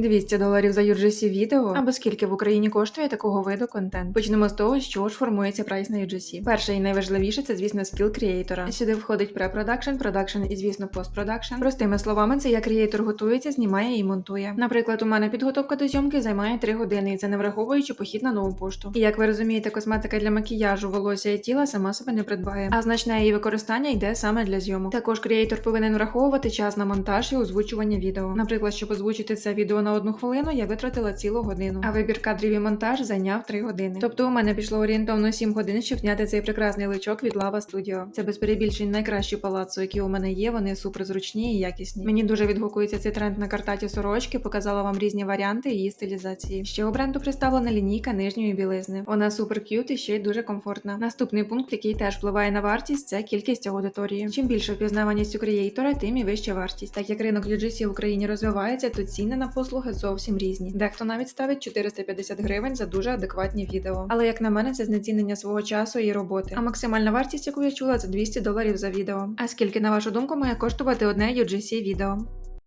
200 доларів за UGC відео, або скільки в Україні коштує такого виду контент. Почнемо з того, що ж формується прайс на UGC. Перше і найважливіше це, звісно, скіл креатора. Сюди входить препродакшн, продакшн і, звісно, постпродакшн. Простими словами, це як креатор готується, знімає і монтує. Наприклад, у мене підготовка до зйомки займає 3 години, і це не враховуючи похід на нову пошту. І як ви розумієте, косметика для макіяжу, волосся і тіла сама себе не придбає, а значне її використання йде саме для зйомок. Також креатор повинен враховувати час на монтаж і озвучування відео. Наприклад, щоб озвучити це відео на одну хвилину, я витратила цілу годину. А вибір кадрів і монтаж зайняв 3 години. Тобто у мене пішло орієнтовно 7 годин, щоб зняти цей прекрасний личок від Lava Studio. Це без перебільшень найкращі палаццо, які у мене є. Вони супер зручні і якісні. Мені дуже відгукується цей тренд на картаті сорочки. Показала вам різні варіанти її стилізації. Ще у бренду представлена лінійка нижньої білизни. Вона супер к'ют і ще й дуже комфортна. Наступний пункт, який теж впливає на вартість, це кількість аудиторії. Чим більше впізнаваність у креатора, тим і вища вартість. Так як ринок UGC в Україні розвивається, то ціни на послуги зовсім різні. Дехто навіть ставить 450 гривень за дуже адекватні відео. Але як на мене, це знецінення свого часу і роботи. А максимальна вартість, яку я чула, це 200 доларів за відео. А скільки, на вашу думку, має коштувати одне UGC відео?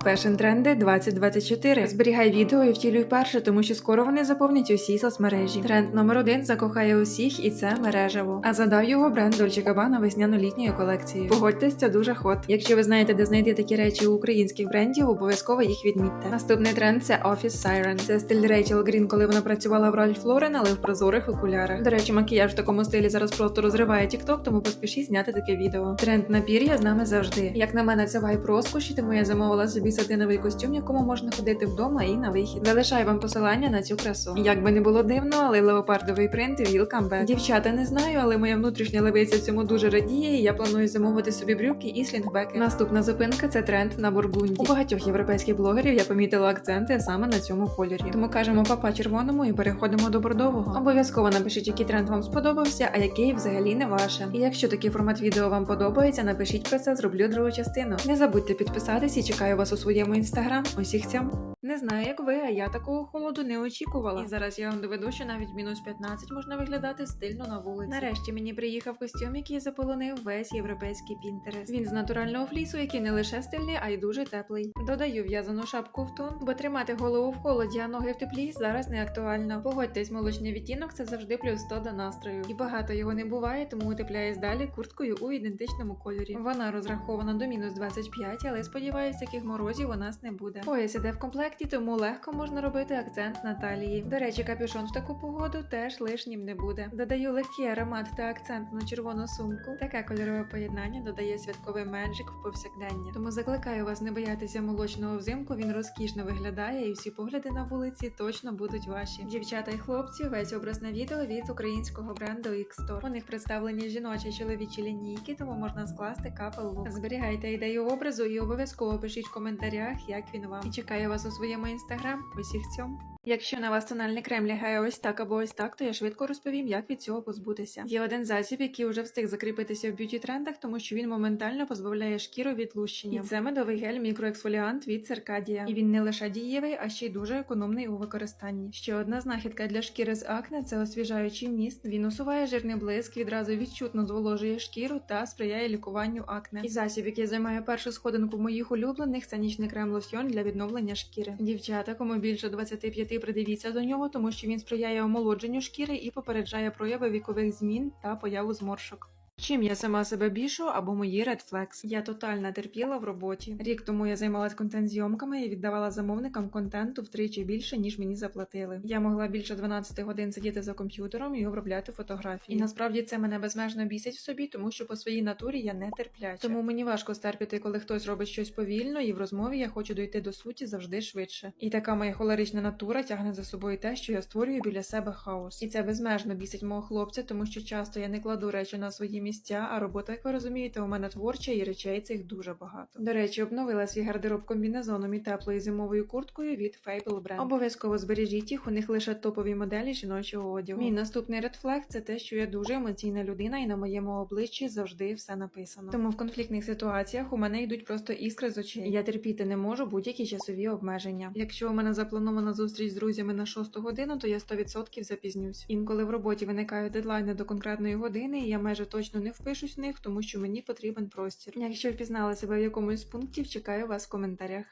Фешн тренди 2024. Зберігай відео і втілюй перше, тому що скоро вони заповнять усі соцмережі. Тренд номер один закохає усіх, і це мережево. А задав його бренд Dolce Gabbana весняно-літньою колекцією. Погодьтесь, це дуже хот. Якщо ви знаєте, де знайти такі речі у українських брендів, обов'язково їх відмітьте. Наступний тренд це Office Siren. Це стиль Рейчел Грін, коли вона працювала в Ральф Лорен, але в прозорих окулярах. До речі, макіяж в такому стилі зараз просто розриває TikTok, тому поспішіть зняти таке відео. Тренд на пір'я з нами завжди. Як на мене, це вайп розкоші, тому я замовила собі сатиновий костюм, якому можна ходити вдома і на вихід. Залишаю вам посилання на цю красу. Як би не було дивно, але леопардовий принт welcome back. Дівчата не знаю, але моя внутрішня левиця цьому дуже радіє. і Я планую замовити собі брюки і слінгбеки. Наступна зупинка це тренд на бургунді. У багатьох європейських блогерів я помітила акценти саме на цьому кольорі. Тому кажемо папа червоному і переходимо до бордового. Обов'язково напишіть, який тренд вам сподобався, а який взагалі не ваше. І якщо такий формат відео вам подобається, напишіть про це, зроблю другу частину. Не забудьте підписатись і чекаю вас у своєму інстаграм. Усіх цьому. Не знаю, як ви, а я такого холоду не очікувала. І зараз я вам доведу, що навіть мінус 15 можна виглядати стильно на вулиці. Нарешті мені приїхав костюм, який заполонив весь європейський пінтерес. Він з натурального флісу, який не лише стильний, а й дуже теплий. Додаю в'язану шапку в тон, бо тримати голову в холоді, а ноги в теплі зараз не актуально. Погодьтесь, молочний відтінок це завжди плюс 100 до настрою. І багато його не буває, тому утепляюсь далі курткою у ідентичному кольорі. Вона розрахована до мінус 25, але сподіваюся, таких морозів у нас не буде. Пояс іде в комплекті, тому легко можна робити акцент на талії. До речі, капюшон в таку погоду теж лишнім не буде. Додаю легкий аромат та акцент на червону сумку. Таке кольорове поєднання додає святковий меджик в повсякдення. Тому закликаю вас не боятися молочного взимку. Він розкішно виглядає, і всі погляди на вулиці точно будуть ваші. Дівчата і хлопці, весь образ на відео від українського бренду X-Store. У них представлені жіночі чоловічі лінійки, тому можна скласти капел лук. Зберігайте ідею образу і обов'язково пишіть в коментарях, як він вам. І чекаю вас у своєму інстаграм. Усіх цьому. Якщо на вас тональний крем лягає ось так або ось так, то я швидко розповім, як від цього позбутися. Є один засіб, який вже встиг закріпитися в б'юті трендах, тому що він моментально позбавляє шкіру від лущення. І це медовий гель мікроексфоліант від Циркадія. І він не лише дієвий, а ще й дуже економний у використанні. Ще одна знахідка для шкіри з акне це освіжаючий міст. Він усуває жирний блиск, відразу відчутно зволожує шкіру та сприяє лікуванню акне. І засіб, який займає першу сходинку моїх улюблених, це нічний крем лосьйон для відновлення шкіри. Дівчата, кому більше 25 придивіться до нього, тому що він сприяє омолодженню шкіри і попереджає прояви вікових змін та появу зморшок. Чим я сама себе бішу або мої Red Flags? Я тотально терпіла в роботі. Рік тому я займалась контент-зйомками і віддавала замовникам контенту втричі більше, ніж мені заплатили. Я могла більше 12 годин сидіти за комп'ютером і обробляти фотографії. І насправді це мене безмежно бісить в собі, тому що по своїй натурі я не терпляча. Тому мені важко стерпіти, коли хтось робить щось повільно, і в розмові я хочу дойти до суті завжди швидше. І така моя холерична натура тягне за собою те, що я створюю біля себе хаос. І це безмежно бісить мого хлопця, тому що часто я не кладу речі на свої місця, а робота, як ви розумієте, у мене творча і речей цих дуже багато. До речі, обновила свій гардероб комбінезоном і теплою зимовою курткою від Fable Brand. Обов'язково збережіть їх, у них лише топові моделі жіночого одягу. Мій наступний редфлег це те, що я дуже емоційна людина, і на моєму обличчі завжди все написано. Тому в конфліктних ситуаціях у мене йдуть просто іскри з очей. Я терпіти не можу будь-які часові обмеження. Якщо у мене запланована зустріч з друзями на 6 годину, то я 100% запізнюсь. Інколи в роботі виникають дедлайни до конкретної години, і я майже точно не впишусь в них, тому що мені потрібен простір. Якщо впізнали себе в якомусь з пунктів, чекаю вас в коментарях.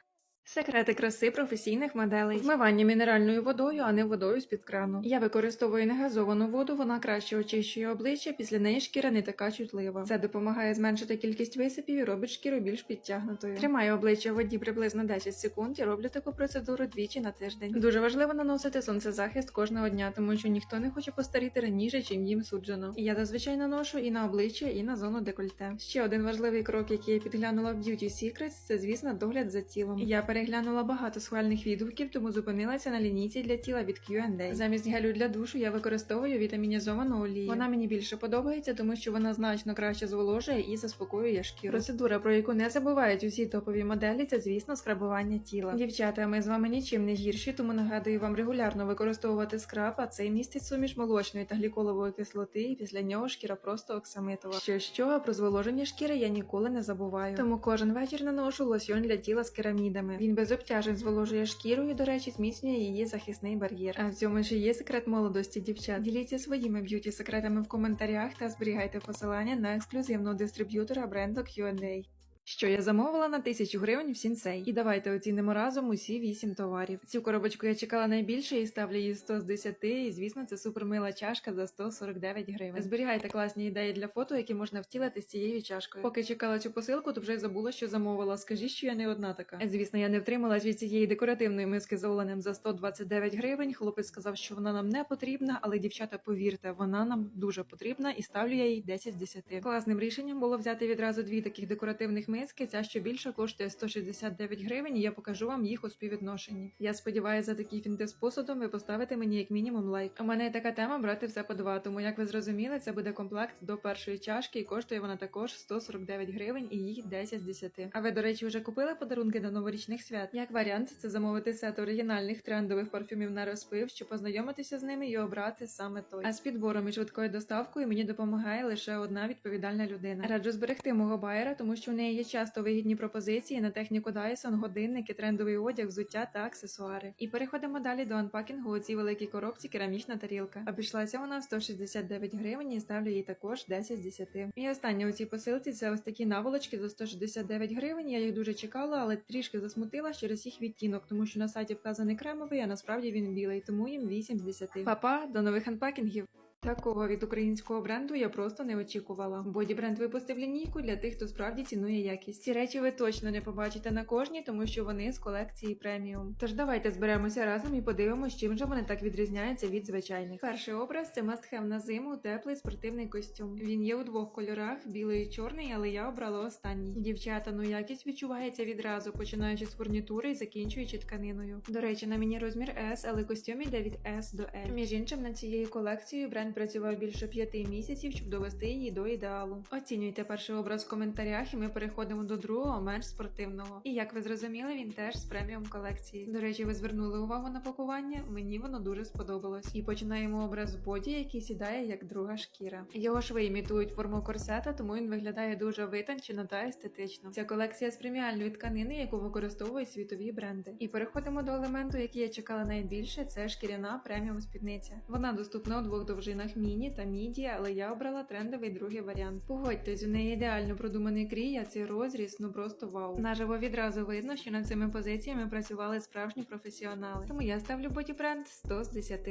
Секрети краси професійних моделей. Вмивання мінеральною водою, а не водою з-під крану. Я використовую негазовану воду, вона краще очищує обличчя, після неї шкіра не така чутлива. Це допомагає зменшити кількість висипів і робить шкіру більш підтягнутою. Тримаю обличчя в воді приблизно 10 секунд і роблю таку процедуру двічі на тиждень. Дуже важливо наносити сонцезахист кожного дня, тому що ніхто не хоче постаріти раніше, чим їм суджено. І я зазвичай наношу і на обличчя, і на зону декольте. Ще один важливий крок, який я підглянула в Beauty Secrets, це звісно догляд за тілом. Я переглянула багато схвальних відгуків, тому зупинилася на лінійці для тіла від Q&A. Замість гелю для душу я використовую вітамінізовану олію. Вона мені більше подобається, тому що вона значно краще зволожує і заспокоює шкіру. Процедура, про яку не забувають усі топові моделі, це звісно скрабування тіла. Дівчата, ми з вами нічим не гірші, тому нагадую вам регулярно використовувати скраб, а цей містить суміш молочної та гліколової кислоти, і після нього шкіра просто оксамитова. Що що, про зволоження шкіри я ніколи не забуваю. Тому кожен вечір наношу лосьон для тіла з керамідами. Без обтяжень зволожує шкіру і, до речі, зміцнює її захисний бар'єр. А в цьому ж є секрет молодості дівчат. Діліться своїми б'юті секретами в коментарях та зберігайте посилання на ексклюзивного дистриб'ютора бренду Q&A. Що я замовила на тисячу гривень в сінцей. І давайте оцінимо разом усі вісім товарів. Цю коробочку я чекала найбільше і ставлю її 100 з 10, і звісно, це супермила чашка за 149 гривень. Зберігайте класні ідеї для фото, які можна втілити з цією чашкою. Поки чекала цю посилку, то вже й забула, що замовила. Скажіть, що я не одна така. Звісно, я не втрималась від цієї декоративної миски з оленем за 129 гривень. Хлопець сказав, що вона нам не потрібна, але дівчата, повірте, вона нам дуже потрібна і ставлю я їй 10 з 10. Класним рішенням було взяти відразу дві таких декоративних миски. Ця що більше коштує 169 гривень, і я покажу вам їх у співвідношенні. Я сподіваюся, за такі фінти з посудом ви поставите мені як мінімум лайк. У мене є така тема брати все по два. Тому як ви зрозуміли, це буде комплект до першої чашки, і коштує вона також 149 гривень і їх 10 з 10. А ви, до речі, вже купили подарунки до новорічних свят? Як варіант, це замовити сет оригінальних трендових парфюмів на розпив, щоб познайомитися з ними і обрати саме той. А з підбором і швидкою доставкою мені допомагає лише одна відповідальна людина. Раджу зберегти мого байера, тому що в неї є часто вигідні пропозиції на техніку Dyson, годинники, трендовий одяг, взуття та аксесуари. І переходимо далі до анпакінгу у цій великій коробці керамічна тарілка. Обійшлася вона в 169 гривень і ставлю їй також 10 з 10. І останнє у цій посилці це ось такі наволочки за 169 гривень. Я їх дуже чекала, але трішки засмутила через їх відтінок, тому що на сайті вказаний кремовий, а насправді він білий, тому їм 8 з 10. Па-па, до нових анпакінгів! Такого від українського бренду я просто не очікувала. Боді бренд випустив лінійку для тих, хто справді цінує якість. Ці речі ви точно не побачите на кожній, тому що вони з колекції преміум. Тож давайте зберемося разом і подивимося, чим же вони так відрізняються від звичайних. Перший образ це мастхев на зиму, теплий спортивний костюм. Він є у двох кольорах: білий і чорний, але я обрала останній. Дівчата, ну якість відчувається відразу, починаючи з фурнітури і закінчуючи тканиною. До речі, на мені розмір S, але костюм іде від S до L. Між іншим, над цією колекцією бренд працював більше п'яти місяців, щоб довести її до ідеалу. Оцінюйте перший образ в коментарях, і ми переходимо до другого, менш спортивного. І як ви зрозуміли, він теж з преміум колекції. До речі, ви звернули увагу на пакування. Мені воно дуже сподобалось. І починаємо образ боді, який сідає як друга шкіра. Його шви імітують форму корсета, тому він виглядає дуже витончено та естетично. Ця колекція з преміальної тканини, яку використовують світові бренди. І переходимо до елементу, який я чекала найбільше. Це шкіряна преміум спідниця. Вона доступна у двох довжинах міні та міді, але я обрала трендовий другий варіант. Погодьтесь, у неї ідеально продуманий крій, а цей розріз ну просто вау. Наживо відразу видно, що над цими позиціями працювали справжні професіонали. Тому я ставлю Боті бренд 100 з 10.